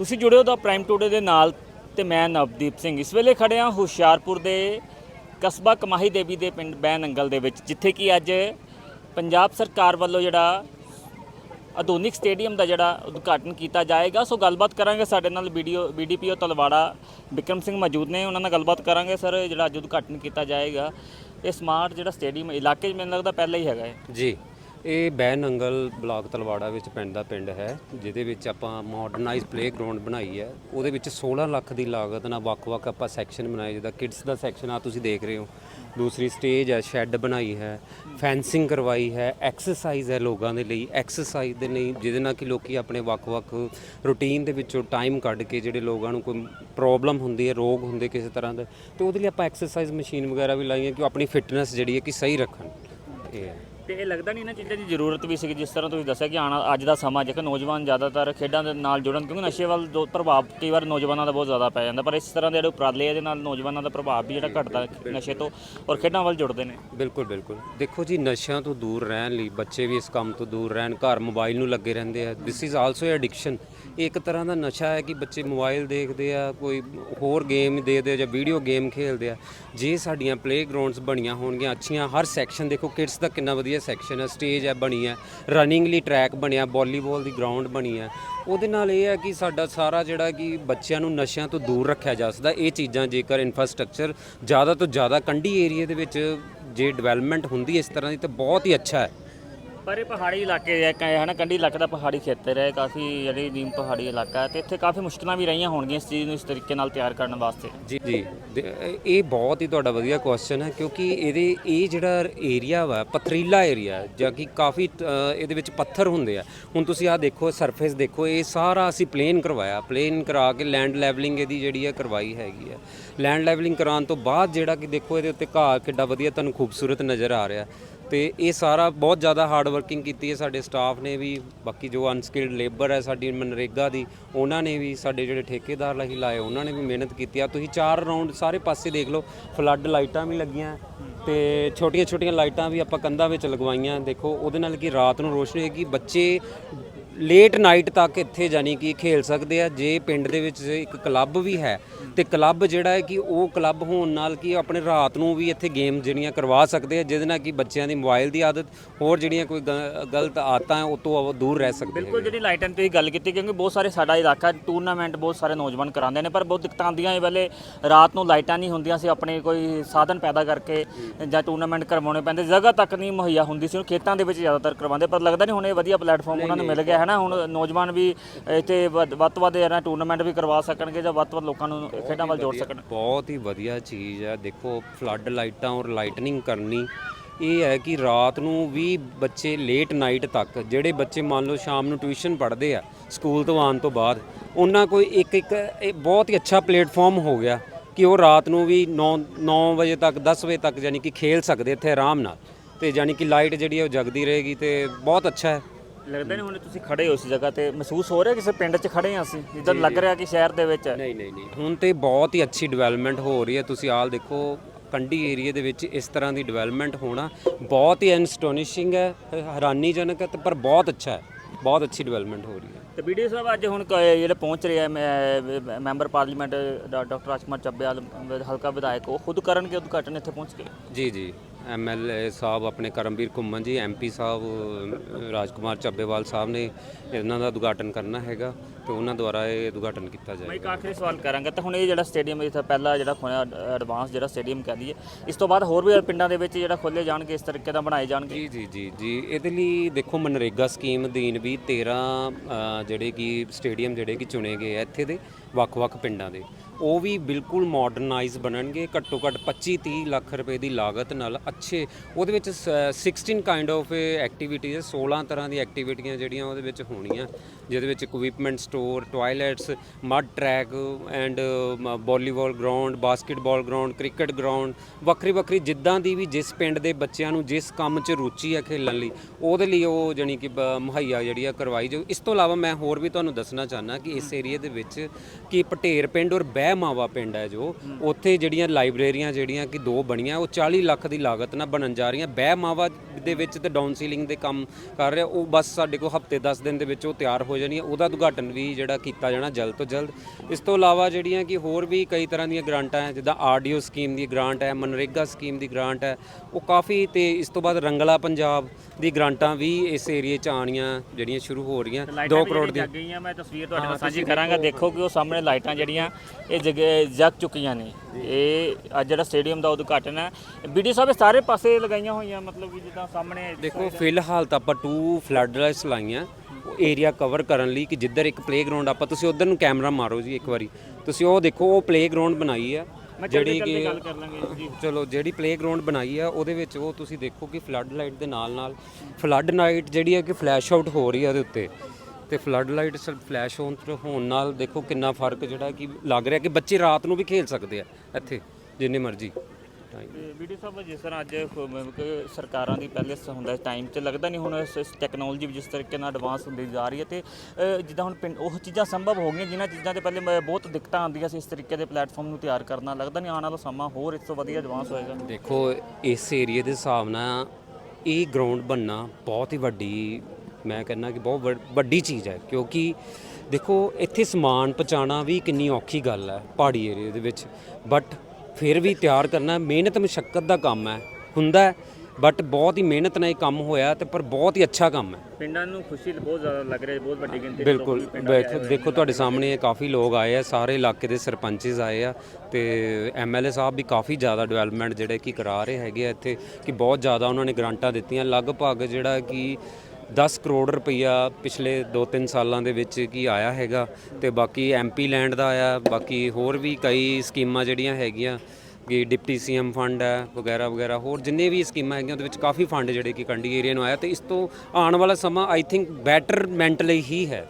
ਤੁਸੀਂ ਜੁੜੇ ਹੋ ਦਾ ਪ੍ਰਾਈਮ ਟੂਡੇ ਦੇ ਨਾਲ ਤੇ ਮੈਂ ਨਵਦੀਪ ਸਿੰਘ। ਇਸ ਵੇਲੇ ਖੜੇ ਹਾਂ ਹੁਸ਼ਿਆਰਪੁਰ ਦੇ ਕਸਬਾ ਕਮਾਹੀ ਦੇਵੀ ਦੇ ਪਿੰਡ ਬੈਨ ਅੰਗਲ ਦੇ ਵਿੱਚ, ਜਿੱਥੇ ਕਿ ਅੱਜ ਪੰਜਾਬ ਸਰਕਾਰ ਵੱਲੋਂ ਜਿਹੜਾ ਆਧੁਨਿਕ ਸਟੇਡੀਅਮ ਦਾ ਜਿਹੜਾ ਉਦਘਾਟਨ ਕੀਤਾ ਜਾਏਗਾ। ਸੋ ਗੱਲਬਾਤ ਕਰਾਂਗੇ ਸਾਡੇ ਨਾਲ ਵੀਡੀਓ ਬੀਡੀਪੀਓ ਤਲਵਾੜਾ ਵਿਕਰਮ ਸਿੰਘ ਮੌਜੂਦ ਨੇ, ਉਹਨਾਂ ਨਾਲ ਗੱਲਬਾਤ ਕਰਾਂਗੇ ਸਰ, ਜਿਹੜਾ ਅੱਜ ਉਦਘਾਟਨ ਕੀਤਾ ਜਾਏਗਾ। ਇਹ ਸਮਾਰਟ ਜਿਹੜਾ ਸਟੇਡੀਅਮ, ਇਲਾਕੇ 'ਚ ਮੈਨੂੰ ਲੱਗਦਾ ਪਹਿਲਾਂ ਹੀ ਹੈਗਾ ਹੈ ਜੀ। ਇਹ ਬੈਨੰਗਲ ਬਲਾਕ ਤਲਵਾੜਾ ਵਿੱਚ ਪਿੰਡ ਦਾ ਪਿੰਡ ਹੈ, ਜਿਹਦੇ ਵਿੱਚ ਆਪਾਂ ਮਾਡਰਨਾਈਜ਼ ਪਲੇਗਰਾਉਂਡ ਬਣਾਈ ਹੈ। ਉਹਦੇ ਵਿੱਚ 16 ਲੱਖ ਦੀ ਲਾਗਤ ਨਾਲ ਵੱਖ-ਵੱਖ ਆਪਾਂ ਸੈਕਸ਼ਨ ਬਣਾਏ, ਜਿੱਦਾਂ ਕਿਡਸ ਦਾ ਸੈਕਸ਼ਨ ਆ, ਤੁਸੀਂ ਦੇਖ ਰਹੇ ਹੋ। ਦੂਸਰੀ ਸਟੇਜ ਹੈ ਸ਼ੈੱਡ ਬਣਾਈ ਹੈ ਫੈਂਸਿੰਗ ਕਰਵਾਈ ਹੈ ਐਕਸਰਸਾਈਜ਼ ਹੈ ਲੋਕਾਂ ਦੇ ਲਈ। ਐਕਸਰਸਾਈਜ਼ ਦੇ ਲਈ, ਜਿਹਦੇ ਨਾਲ ਕਿ ਲੋਕੀ ਆਪਣੇ ਵੱਖ-ਵੱਖ ਰੂਟੀਨ ਦੇ ਵਿੱਚੋਂ ਟਾਈਮ ਕੱਢ ਕੇ ਜਿਹੜੇ ਲੋਕਾਂ ਨੂੰ ਕੋਈ ਪ੍ਰੋਬਲਮ ਹੁੰਦੀ ਹੈ, ਰੋਗ ਹੁੰਦੇ ਕਿਸੇ ਤਰ੍ਹਾਂ ਦੇ, ਤੇ ਉਹਦੇ ਲਈ ਆਪਾਂ ਐਕਸਰਸਾਈਜ਼ ਮਸ਼ੀਨ ਵਗੈਰਾ ਵੀ ਲਾਈਆਂ ਕਿ ਉਹ ਆਪਣੀ ਫਿਟਨੈਸ ਜਿਹੜੀ ਹੈ ਕਿ ਸਹੀ ਰੱਖਣ। ਇਹ ਹੈ। ਤੇ ਇਹ ਲੱਗਦਾ ਨਹੀਂ ਨਾ ਚੀਜ਼ਾਂ ਦੀ ਜ਼ਰੂਰਤ ਵੀ ਸੀ ਜਿਸ ਤਰ੍ਹਾਂ ਤੁਸੀਂ ਦੱਸਿਆ ਕਿ ਆਣਾ ਅੱਜ ਦਾ ਸਮਾਂ ਜੇਕਰ ਨੌਜਵਾਨ ਜ਼ਿਆਦਾਤਰ ਖੇਡਾਂ ਦੇ ਨਾਲ ਜੁੜਨ ਕਿਉਂਕਿ ਨਸ਼ੇ ਵੱਲ ਦੋ ਪ੍ਰਭਾਵ ਕਈ ਵਾਰ ਨੌਜਵਾਨਾਂ ਦਾ ਬਹੁਤ ਜ਼ਿਆਦਾ ਪੈ ਜਾਂਦਾ ਪਰ ਇਸ ਤਰ੍ਹਾਂ ਦੇ ਜਿਹੜੇ ਉਪਰਾਲੇ ਇਹਦੇ ਨਾਲ ਨੌਜਵਾਨਾਂ ਦਾ ਪ੍ਰਭਾਵ ਵੀ ਜਿਹੜਾ ਘਟਦਾ ਨਸ਼ੇ ਤੋਂ ਔਰ ਖੇਡਾਂ ਵੱਲ ਜੁੜਦੇ ਨੇ। ਬਿਲਕੁਲ ਬਿਲਕੁਲ। ਦੇਖੋ ਜੀ ਨਸ਼ਿਆਂ ਤੋਂ ਦੂਰ ਰਹਿਣ ਲਈ ਬੱਚੇ ਵੀ ਇਸ ਕੰਮ ਤੋਂ ਦੂਰ ਰਹਿਣ ਘਰ ਮੋਬਾਈਲ ਨੂੰ ਲੱਗੇ ਰਹਿੰਦੇ ਆ। ਦਿਸ ਇਜ਼ ਆਲਸੋ ਐਡਿਕਸ਼ਨ ਇੱਕ ਤਰ੍ਹਾਂ ਦਾ ਨਸ਼ਾ ਹੈ ਕਿ ਬੱਚੇ ਮੋਬਾਈਲ ਦੇਖਦੇ ਆ, ਕੋਈ ਹੋਰ ਗੇਮ ਦੇਖਦੇ ਆ ਜਾਂ ਵੀਡੀਓ ਗੇਮ ਖੇਡਦੇ ਆ। ਜੇ ਸਾਡੀਆਂ ਪਲੇਗਰਾਉਂਡਸ ਬਣੀਆਂ ਹੋਣਗੀਆਂ ਅੱਛੀਆਂ, ਹਰ ਸੈਕਸ਼ਨ ਦੇਖੋ ਕਿਡਸ ਦਾ ਕਿੰਨਾ ਵਧੀਆ ਸੈਕਸ਼ਨ ਹੈ ਸਟੇਜ ਹੈ ਬਣੀ ਹੈ ਰਨਿੰਗ ਲਈ ਟਰੈਕ ਬਣਿਆ ਵਾਲੀਬਾਲ ਦੀ ਗਰਾਊਂਡ ਬਣੀ ਹੈ। ਉਹਦੇ ਨਾਲ ਇਹ ਹੈ ਕਿ ਸਾਡਾ ਸਾਰਾ ਜਿਹੜਾ ਕਿ ਬੱਚਿਆਂ ਨੂੰ ਨਸ਼ਿਆਂ ਤੋਂ ਦੂਰ ਰੱਖਿਆ ਜਾ ਸਕਦਾ। ਇਹ ਚੀਜ਼ਾਂ ਜੇਕਰ ਇਨਫਰਾਸਟ੍ਰਕਚਰ ਜ਼ਿਆਦਾ ਤੋਂ ਜ਼ਿਆਦਾ ਕੰਢੀ ਏਰੀਆ ਦੇ ਵਿੱਚ ਜੇ ਡਿਵੈਲਪਮੈਂਟ ਹੁੰਦੀ ਇਸ ਤਰ੍ਹਾਂ ਦੀ, ਤਾਂ ਬਹੁਤ ਹੀ ਅੱਛਾ ਹੈ। ਪਰ ਇਹ ਪਹਾੜੀ ਇਲਾਕੇ ਹੈ ਕ- ਹੈ ਨਾ ਕੰਢੀ ਇਲਾਕੇ ਦਾ ਪਹਾੜੀ ਖੇਤਰ ਹੈ ਕਾਫੀ ਜਿਹੜੀ ਨੀਮ ਪਹਾੜੀ ਇਲਾਕਾ ਹੈ ਤੇ ਇੱਥੇ ਕਾਫੀ ਮੁਸ਼ਕਲਾਂ ਵੀ ਰਹੀਆਂ ਹੋਣਗੀਆਂ ਇਸ ਚੀਜ਼ ਨੂੰ ਇਸ ਤਰੀਕੇ ਨਾਲ ਤਿਆਰ ਕਰਨ ਵਾਸਤੇ। ਜੀ ਜੀ। ਦੇ- ਇਹ ਬਹੁਤ ਹੀ ਤੁਹਾਡਾ ਵਧੀਆ ਕੁਐਸਚਨ ਹੈ ਕਿਉਂਕਿ ਇਹਦੇ ਇਹ ਜਿਹੜਾ ਏਰੀਆ ਵਾ ਪਥਰੀਲਾ ਏਰੀਆ ਜਾਂ ਕਿ ਕਾਫੀ ਅ, ਇਹਦੇ ਵਿੱਚ ਪੱਥਰ ਹੁੰਦੇ ਆ। ਹੁਣ ਤੁਸੀਂ ਆਹ ਦੇਖੋ ਸਰਫੇਸ ਦੇਖੋ ਇਹ ਸਾਰਾ ਅਸੀਂ ਪਲੇਨ ਕਰਵਾਇਆ। ਪਲੇਨ ਕਰਾ ਕੇ ਲੈਂਡ ਲੈਵਲਿੰਗ ਇਹਦੀ ਜਿਹੜੀ ਹੈ ਕਰਵਾਈ ਹੈਗੀ ਹੈ ਲੈਂਡ ਲੈਵਲਿੰਗ ਕਰਾਉਣ ਤੋਂ ਬਾਅਦ ਜਿਹੜਾ ਕਿ ਦੇਖੋ ਇਹਦੇ ਉੱਤੇ ਘਾਹ ਕਿੱਡਾ ਵਧੀਆ ਤੁਹਾਨੂੰ ਖੂਬਸੂਰਤ ਨਜ਼ਰ ਆ ਰਿਹਾ। ਤੇ ਇਹ ਸਾਰਾ ਬਹੁਤ ਜ਼ਿਆਦਾ ਹਾਰਡ ਵਰਕਿੰਗ ਕੀਤੀ ਹੈ ਸਾਡੇ ਸਟਾਫ ਨੇ ਵੀ, ਬਾਕੀ ਜੋ ਅਨਸਕਿਲਡ ਲੇਬਰ ਹੈ ਸਾਡੀ ਮਨਰੇਗਾ ਦੀ, ਉਹਨਾਂ ਨੇ ਵੀ ਸਾਡੇ ਜਿਹੜੇ ਠੇਕੇਦਾਰ ਲਈ ਲਾਏ, ਉਹਨਾਂ ਨੇ ਵੀ ਮਿਹਨਤ ਕੀਤੀ ਆ। ਤੁਸੀਂ ਚਾਰ ਰਾਉਂਡ ਸਾਰੇ ਪਾਸੇ ਦੇਖ ਲਓ ਫਲੱਡ ਲਾਈਟਾਂ ਵੀ ਲੱਗੀਆਂ, ਤੇ ਛੋਟੀਆਂ ਛੋਟੀਆਂ ਲਾਈਟਾਂ ਵੀ ਆਪਾਂ ਕੰਧਾਂ ਵਿੱਚ ਲਗਵਾਈਆਂ, ਦੇਖੋ, ਉਹਦੇ ਨਾਲ ਕੀ ਰਾਤ ਨੂੰ ਰੋਸ਼ਨੀ ਹੈ ਕਿ ਬੱਚੇ ਲੇਟ ਨਾਈਟ ਤੱਕ ਇੱਥੇ ਜਾਨੀ ਕਿ ਖੇਲ ਸਕਦੇ ਆ। ਜੇ ਪਿੰਡ ਦੇ ਵਿੱਚ ਇੱਕ ਕਲੱਬ ਵੀ ਹੈ ਤੇ ਕਲੱਬ ਜਿਹੜਾ ਹੈ ਕਿ ਉਹ ਕਲੱਬ ਹੋਣ ਨਾਲ ਕਿ ਆਪਣੇ ਰਾਤ ਨੂੰ ਵੀ ਇੱਥੇ ਗੇਮ ਜਿਹੜੀਆਂ ਕਰਵਾ ਸਕਦੇ ਆ ਜਿਹਦੇ ਨਾਲ ਕਿ ਬੱਚਿਆਂ ਦੀ ਮੋਬਾਈਲ ਦੀ ਆਦਤ ਹੋਰ ਜਿਹੜੀਆਂ ਕੋਈ ਗਲਤ ਆਦਤਾਂ ਉਹ ਤੋਂ ਦੂਰ ਰਹਿ ਸਕਦੇ ਬਿਲਕੁਲ ਜਿਹੜੀ ਲਾਈਟਾਂ ਤੁਸੀਂ ਗੱਲ ਕੀਤੀ ਕਿਉਂਕਿ ਬਹੁਤ ਸਾਰੇ ਸਾਡਾ ਇਲਾਕਾ ਟੂਰਨਾਮੈਂਟ ਬਹੁਤ ਸਾਰੇ ਨੌਜਵਾਨ ਕਰਾਉਂਦੇ ਨੇ ਪਰ ਬਹੁਤ ਦਿੱਕਤਾਂ ਆਉਂਦੀਆਂ ਇਹ ਵੇਲੇ ਰਾਤ ਨੂੰ ਲਾਈਟਾਂ ਨਹੀਂ ਹੁੰਦੀਆਂ ਸੀ ਆਪਣੇ ਕੋਈ ਸਾਧਨ ਪੈਦਾ ਕਰਕੇ ਜਾਂ ਟੂਰਨਾਮੈਂਟ ਕਰਵਾਉਣੇ ਪੈਂਦੇ। ਜਗ੍ਹਾ ਤੱਕ ਨਹੀਂ ਮੁਹੱਈਆ ਹੁੰਦੀ ਸੀ ਉਹ ਖੇਤਾਂ ਦੇ ਵਿੱਚ ਜ਼ਿਆਦਾਤਰ ਕਰਵਾਉਂਦੇ ਪਰ ਲੱਗਦਾ ਨਹੀਂ ਹੁਣ ਇਹ ਵਧੀਆ ਪਲੇਟਫਾਰਮ ਉਹਨਾਂ ਨੂੰ ਮਿਲ ਗਿਆ ਹੈ ਨਾ ਹੁਣ ਨੌਜਵਾਨ ਵੀ ਇੱਥੇ ਵੱਧ ਵੱਧ ਤੋਂ ਵੱਧ ਇਹਨਾਂ ਟੂਰਨਾਮੈਂਟ ਵੀ ਕਰਵਾ ਸਕਣਗੇ ਜਾਂ ਵੱਧ ਤੋਂ ਵੱਧ ਲੋਕਾਂ ਨੂੰ ਖੇਡਾਂ ਵੱਲ ਜੋੜ ਸਕਣ। ਬਹੁਤ ਹੀ ਵਧੀਆ ਚੀਜ਼ ਹੈ ਦੇਖੋ ਫਲੱਡ ਲਾਈਟਾਂ ਔਰ ਲਾਈਟਨਿੰਗ ਕਰਨੀ ਇਹ ਹੈ ਕਿ ਰਾਤ ਨੂੰ ਵੀ ਬੱਚੇ ਲੇਟ ਨਾਈਟ ਤੱਕ ਜਿਹੜੇ ਬੱਚੇ ਮੰਨ ਲਓ ਸ਼ਾਮ ਨੂੰ ਟਿਊਸ਼ਨ ਪੜ੍ਹਦੇ ਆ ਸਕੂਲ ਤੋਂ ਆਉਣ ਤੋਂ ਬਾਅਦ ਉਹਨਾਂ ਕੋਈ ਇੱਕ ਇੱਕ ਇਹ ਬਹੁਤ ਹੀ ਅੱਛਾ ਪਲੇਟਫਾਰਮ ਹੋ ਗਿਆ ਕਿ ਉਹ ਰਾਤ ਨੂੰ ਵੀ 9 9 ਵਜੇ ਤੱਕ 10 ਵਜੇ ਤੱਕ ਯਾਨੀ ਕਿ ਖੇਲ ਸਕਦੇ ਇੱਥੇ ਆਰਾਮ ਨਾਲ। ਤੇ ਯਾਨੀ ਕਿ ਲਾਈਟ ਜਿਹੜੀ ਹੈ ਉਹ ਜਗਦੀ ਰਹੇਗੀ ਤੇ ਬਹੁਤ ਅੱਛਾ ਹੈ। ਲੱਗਦਾ ਨਹੀਂ ਹੁਣ ਤੁਸੀਂ ਖੜੇ ਹੋ ਇਸ ਜਗ੍ਹਾ ਤੇ। ਮਹਿਸੂਸ ਹੋ ਰਿਹਾ ਕਿਸੇ ਪਿੰਡ 'ਚ ਖੜੇ ਹਾਂ ਅਸੀਂ? ਜਿੱਦਾਂ ਲੱਗ ਰਿਹਾ ਕਿ ਸ਼ਹਿਰ ਦੇ ਵਿੱਚ? ਹੈ ਨਹੀਂ ਨਹੀਂ ਨਹੀਂ। ਹੁਣ ਤੇ ਬਹੁਤ ਹੀ ਅੱਛੀ ਡਿਵੈਲਪਮੈਂਟ ਹੋ ਰਹੀ ਹੈ। ਤੁਸੀਂ ਆਲ ਦੇਖੋ ਕੰਢੀ ਏਰੀਆ ਦੇ ਵਿੱਚ ਇਸ ਤਰ੍ਹਾਂ ਦੀ ਡਿਵੈਲਪਮੈਂਟ ਹੋਣਾ ਬਹੁਤ ਹੀ ਐਸਟੋਨਿਸ਼ਿੰਗ ਹੈ ਹੈਰਾਨੀਜਨਕ ਹੈ ਤੇ ਪਰ ਬਹੁਤ ਅੱਛਾ ਹੈ। ਬਹੁਤ ਅੱਛੀ ਡਿਵੈਲਪਮੈਂਟ ਹੋ ਰਹੀ ਹੈ। ਤੇ ਵੀਡੀਓ ਸਾਹਿਬ ਅੱਜ ਹੁਣ ਕ- ਜਿਹੜੇ ਪਹੁੰਚ ਰਹੇ ਆ ਮੈਂ- member parliament doctor Rajkumar Chabbewal ਹਲਕਾ ਵਿਧਾਇਕ ਉਹ ਖੁਦ ਕਰਨਗੇ ਉਦਘਾਟਨ ਇੱਥੇ ਪਹੁੰਚ ਕੇ? ਜੀ ਜੀ। ਐਮਐਲਏ ਸਾਹਿਬ ਆਪਣੇ ਕਰਮਵੀਰ ਘੁੰਮਣ ਜੀ ਐਮਪੀ ਸਾਹਿਬ ਰਾਜਕੁਮਾਰ ਚੱਬੇਵਾਲ ਸਾਹਿਬ ਨੇ ਇਹਨਾਂ ਦਾ ਉਦਘਾਟਨ ਕਰਨਾ ਹੈਗਾ ਤੇ ਉਹਨਾਂ ਦੁਆਰਾ ਇਹ ਉਦਘਾਟਨ ਕੀਤਾ ਮੈਂ ਜਾਏਗਾ ਇੱਕ ਆਖਰੀ ਸਵਾਲ ਕਰਾਂਗਾ ਤਾਂ ਹੁਣ ਇਹ ਜਿਹੜਾ ਸਟੇਡੀਅਮ ਇੱਥੇ ਪਹਿਲਾ ਜਿਹੜਾ ਖੋਲਿਆ ਐਡਵਾਂਸ ਜਿਹੜਾ ਸਟੇਡੀਅਮ ਕਹਿ ਦਈਏ ਇਸ ਤੋਂ ਬਾਅਦ ਹੋਰ ਵੀ ਪਿੰਡਾਂ ਦੇ ਵਿੱਚ ਜਿਹੜਾ ਖੋਲੇ ਜਾਣਗੇ ਇਸ ਤਰੀਕੇ ਦਾ ਬਣਾਏ ਜਾਣਗੇ? ਜੀ ਜੀ ਜੀ ਜੀ ਇਹਦੇ ਲਈ ਦੇਖੋ ਮਨਰੇਗਾ ਸਕੀਮ ਅਧੀਨ ਵੀ 13 ਅ, ਜਿਹੜੇ ਕਿ ਸਟੇਡੀਅਮ ਜਿਹੜੇ ਕਿ ਚੁਣੇ ਗਏ ਇੱਥੇ ਦੇ ਵੱਖ-ਵੱਖ ਪਿੰਡਾਂ ਦੇ। ਉਹ ਵੀ ਬਿਲਕੁਲ ਮਾਡਰਨਾਈਜ਼ ਬਣਨਗੇ, ਘੱਟੋ ਘੱਟ 25-30 ਲੱਖ ਰੁਪਏ ਦੀ ਲਾਗਤ ਨਾਲ ਅੱਛੇ, ਉਹਦੇ ਵਿੱਚ ਸ- 16 ਕਾਈਂਡ ਆਫ ਐਕਟੀਵਿਟੀਜ਼ 16 ਤਰ੍ਹਾਂ ਦੀ ਐਕਟੀਵਿਟੀਆਂ ਜਿਹੜੀਆਂ ਉਹਦੇ ਵਿੱਚ ਹੋਣੀਆਂ, ਜਿਹਦੇ ਵਿੱਚ equipment store toilets mud track and volleyball ground basketball ground cricket ground ਵੱਖਰੀ ਵੱਖਰੀ ਜਿੱਦਾਂ ਦੀ ਵੀ ਜਿਸ ਪਿੰਡ ਦੇ ਬੱਚਿਆਂ ਨੂੰ ਜਿਸ ਕੰਮ 'ਚ ਰੁਚੀ ਹੈ ਖੇਡਣ ਲਈ, ਉਹਦੇ ਲਈ ਉਹ ਜਾਣੀ ਕਿ ਬ- ਮੁਹੱਈਆ ਜਿਹੜੀ ਆ ਕਰਵਾਈ ਜਾਊ। ਇਸ ਤੋਂ ਇਲਾਵਾ ਮੈਂ ਹੋਰ ਵੀ ਤੁਹਾਨੂੰ ਦੱਸਣਾ ਚਾਹਨਾ ਕਿ ਇਸ ਏਰੀਆ ਦੇ ਵਿੱਚ ਕਿ ਪਟੇਰ ਪਿੰਡ ਔਰ ਬਹਿ ਮਾਵਾ ਪਿੰਡ ਹੈ ਜੋ ਉੱਥੇ ਜਿਹੜੀਆਂ ਲਾਇਬ੍ਰੇਰੀਆਂ ਜਿਹੜੀਆਂ ਕਿ ਦੋ ਬਣੀਆਂ ਉਹ 40 ਲੱਖ ਦੀ ਲਾਗਤ ਨਾਲ ਬਣਨ ਜਾ ਰਹੀਆਂ। ਬਹਿ ਮਾਵਾ ਦੇ ਵਿੱਚ ਤੇ ਡਾਊਨ ਸੀਲਿੰਗ ਦੇ ਕੰਮ ਕਰ ਰਿਹਾ ਉਹ ਬਸ ਸਾਡੇ ਕੋਲ ਹਫ਼ਤੇ 10 ਦਿਨ ਦੇ ਵਿੱਚ ਉਹ ਤਿਆਰ ਹੋ ਜਾਣੀ ਹੈ। ਉਹਦਾ ਉਦਘਾਟਨ ਵੀ ਜਿਹੜਾ ਕੀਤਾ ਜਾਣਾ ਜਲਦ ਤੋਂ ਜਲਦ। ਇਸ ਤੋਂ ਇਲਾਵਾ ਜਿਹੜੀਆਂ ਕਿ ਹੋਰ ਵੀ ਕਈ ਤਰ੍ਹਾਂ ਦੀਆਂ ਗ੍ਰਾਂਟਾਂ ਹੈ ਜਿੱਦਾਂ ਆਰਡੀਓ ਸਕੀਮ ਦੀ ਗ੍ਰਾਂਟ ਹੈ ਮਨਰੇਗਾ ਸਕੀਮ ਦੀ ਗ੍ਰਾਂਟ ਹੈ ਉਹ ਕਾਫੀ ਤੇ ਇਸ ਤੋਂ ਬਾਅਦ ਰੰਗਲਾ ਪੰਜਾਬ ਦੀ ਗ੍ਰਾਂਟਾਂ ਵੀ ਇਸ ਏਰੀਏ 'ਚ ਆਣੀਆਂ ਜਿਹੜੀਆਂ ਸ਼ੁਰੂ ਹੋ ਰਹੀਆਂ। 2 ਕਰੋੜ ਦੀ ਲੱਗ ਗਈਆਂ ਮੈਂ ਤਸਵੀਰ ਤੁਹਾਡੇ ਨਾਲ ਸਾਂਝੀ ਕਰਾਂਗਾ। ਦੇਖੋ ਕਿ ਉਹ ਸਾਹਮਣੇ ਲਾਈਟਾਂ ਜਿਹੜੀਆਂ ਇਹ ਜਗ੍ਹਾ ਜਗ ਚੁੱਕੀਆਂ ਨੇ। ਇਹ ਅੱਜ ਜਿਹੜਾ ਸਟੇਡੀਅਮ ਦਾ ਉਦਘਾਟਨ ਹੈ ਬੀਡੀ ਸਾਹਿਬ ਇਹ ਸਾਰੇ ਪਾਸੇ ਲਗਾਈਆਂ ਹੋਈਆਂ ਮਤਲਬ ਕਿ ਜਿੱਦਾਂ ਸਾਹਮਣੇ ਦੇਖੋ ਫਿਲਹਾਲ ਤਾਂ ਆਪਾਂ ਟੂ ਫਲੱਡ ਲਾਈਟਸ ਲਾਈਆਂ। ਉਹ ਏਰੀਆ ਕਵਰ ਕਰਨ ਲਈ ਕਿ ਜਿੱਧਰ ਇੱਕ ਪਲੇਗਰਾਉਂਡ ਆਪਾਂ ਤੁਸੀਂ ਉਧਰ ਨੂੰ ਕੈਮਰਾ ਮਾਰੋ ਜੀ ਇੱਕ ਵਾਰੀ। ਤੁਸੀਂ ਉਹ ਦੇਖੋ ਉਹ ਪਲੇਗਰਾਉਂਡ ਬਣਾਈ ਆ। ਜਿਹੜੀ ਕਿ ਗੱਲ ਕਰ ਲਾਂਗੇ ਜੀ। ਚਲੋ ਜਿਹੜੀ ਪਲੇਗਰਾਉਂਡ ਬਣਾਈ ਆ ਉਹਦੇ ਵਿੱਚ ਉਹ ਤੁਸੀਂ ਦੇਖੋ ਕਿ ਫਲੱਡ ਲਾਈਟ ਦੇ ਨਾਲ ਨਾਲ ਫਲੱਡ ਲਾਈਟ ਜਿਹੜੀ ਹੈ ਕਿ ਫਲੈਸ਼ ਆਊਟ ਹੋ ਰਹੀ ਹੈ ਉਹਦੇ ਉੱਤੇ। ਤੇ ਫਲੱਡ ਲਾਈਟ ਫਲੈਸ਼ ਹੋਣ ਹੋਣ ਨਾਲ ਦੇਖੋ ਕਿੰਨਾ ਫ਼ਰਕ ਜਿਹੜਾ ਕਿ ਲੱਗ ਰਿਹਾ ਕਿ ਬੱਚੇ ਰਾਤ ਨੂੰ ਵੀ ਖੇਲ ਸਕਦੇ ਆ ਇੱਥੇ ਜਿੰਨੇ ਮਰਜ਼ੀ। ਬੀਡੀ ਸਾਹਿਬ ਜਿਸ ਤਰ੍ਹਾਂ ਅੱਜ ਸਰਕਾਰਾਂ ਦੀ ਪਹਿਲੇ ਸ- ਹੁੰਦਾ ਟਾਈਮ ਤੇ ਲੱਗਦਾ ਨਹੀਂ ਹੁਣ ਟੈਕਨੋਲੋਜੀ ਵੀ ਜਿਸ ਤਰੀਕੇ ਨਾਲ ਐਡਵਾਂਸ ਹੁੰਦੀ ਜਾ ਰਹੀ ਹੈ ਤੇ ਜਿੱਦਾਂ ਹੁਣ ਪਿੰਡ ਉਹ ਚੀਜ਼ਾਂ ਸੰਭਵ ਹੋ ਗਈਆਂ ਜਿਨ੍ਹਾਂ ਚੀਜ਼ਾਂ ਤੇ ਪਹਿਲੇ ਬਹੁਤ ਦਿੱਕਤਾਂ ਆਉਂਦੀਆਂ ਸੀ ਇਸ ਤਰੀਕੇ ਦੇ ਪਲੇਟਫਾਰਮ ਨੂੰ ਤਿਆਰ ਕਰਨਾ ਲੱਗਦਾ ਨਹੀਂ ਆਉਣ ਵਾਲਾ ਸਮਾਂ ਹੋਰ ਇਸ ਤੋਂ ਵਧੀਆ ਐਡਵਾਂਸ ਹੋਏਗਾ। ਦੇਖੋ ਇਸ ਏਰੀਏ ਦੇ ਹਿਸਾਬ ਨਾਲ ਇਹ ਗਰਾਊਂਡ ਬਣਨਾ ਬਹੁਤ ਹੀ ਵੱਡੀ ਮੈਂ ਕਹਿੰਦਾ ਕਿ ਬਹੁਤ ਵੱਡ- ਚੀਜ਼ ਹੈ ਕਿਉਂਕਿ ਦੇਖੋ ਇੱਥੇ ਸਮਾਨ ਪਹੁੰਚਾਉਣਾ ਵੀ ਕਿੰਨੀ ਔਖੀ ਗੱਲ ਹੈ ਪਹਾੜੀ ਏਰੀਏ ਦੇ ਵਿੱਚ। ਬਟ ਫਿਰ ਵੀ ਤਿਆਰ ਕਰਨਾ ਮਿਹਨਤ ਮੁਸ਼ਕਲ ਦਾ ਕੰਮ ਹੈ ਹੁੰਦਾ ਹੈ ਬਟ ਬਹੁਤ ਹੀ ਮਿਹਨਤ ਨਾਲ ਇਹ ਕੰਮ ਹੋਇਆ ਤੇ ਪਰ ਬਹੁਤ ਹੀ ਅੱਛਾ ਕੰਮ ਹੈ। ਪਿੰਡਾਂ ਨੂੰ ਖੁਸ਼ੀ ਬਹੁਤ ਜ਼ਿਆਦਾ ਲੱਗ ਰਹੀ ਹੈ ਬਹੁਤ ਵੱਡੀ ਗਿਣਤੀ ਬਿਲਕੁਲ ਦੇਖੋ ਦੇਖੋ ਤੁਹਾਡੇ ਸਾਹਮਣੇ ਕਾਫੀ ਲੋਕ ਆਏ ਆ ਸਾਰੇ ਇਲਾਕੇ ਦੇ ਸਰਪੰਚਸ ਆਏ ਆ ਤੇ ਐਮਐਲਏ ਸਾਹਿਬ ਵੀ ਕਾਫੀ ਜ਼ਿਆਦਾ ਡਿਵੈਲਪਮੈਂਟ ਜਿਹੜੇ ਕਿ ਕਰਾ ਰਹੇ ਹੈਗੇ ਆ ਇੱਥੇ ਕਿ ਬਹੁਤ ਜ਼ਿਆਦਾ ਉਹਨਾਂ ਨੇ ਗ੍ਰਾਂਟਾਂ ਦਿੱਤੀਆਂ ਲਗਭਗ ਜਿਹੜਾ ਕਿ 10 ਕਰੋੜ ਰੁਪਈਆ ਪਿਛਲੇ 2-3 ਸਾਲਾਂ ਦੇ ਵਿੱਚ ਕੀ ਆਇਆ ਹੈਗਾ ਤੇ ਬਾਕੀ ਐਮਪੀ ਲੈਂਡ ਦਾ ਆਇਆ, ਬਾਕੀ ਹੋਰ ਵੀ ਕਈ ਸਕੀਮਾਂ ਜਿਹੜੀਆਂ ਹੈਗੀਆਂ, ਕਿ ਡਿਪਟੀ ਸੀਐਮ ਫੰਡ ਹੈ, ਵਗੈਰਾ ਵਗੈਰਾ, ਹੋਰ ਜਿੰਨੇ ਵੀ ਸਕੀਮਾਂ ਹੈਗੀਆਂ, ਉਹਦੇ ਵਿੱਚ ਕਾਫੀ ਫੰਡ ਜਿਹੜੇ ਕਿ ਕੰਡੀ ਏਰੀਆ ਨੂੰ ਆਇਆ ਤੇ ਇਸ ਤੋਂ ਆਉਣ ਵਾਲਾ ਸਮਾਂ ਆਈ ਥਿੰਕ ਬੈਟਰਮੈਂਟ ਲਈ ਹੀ ਹੈ।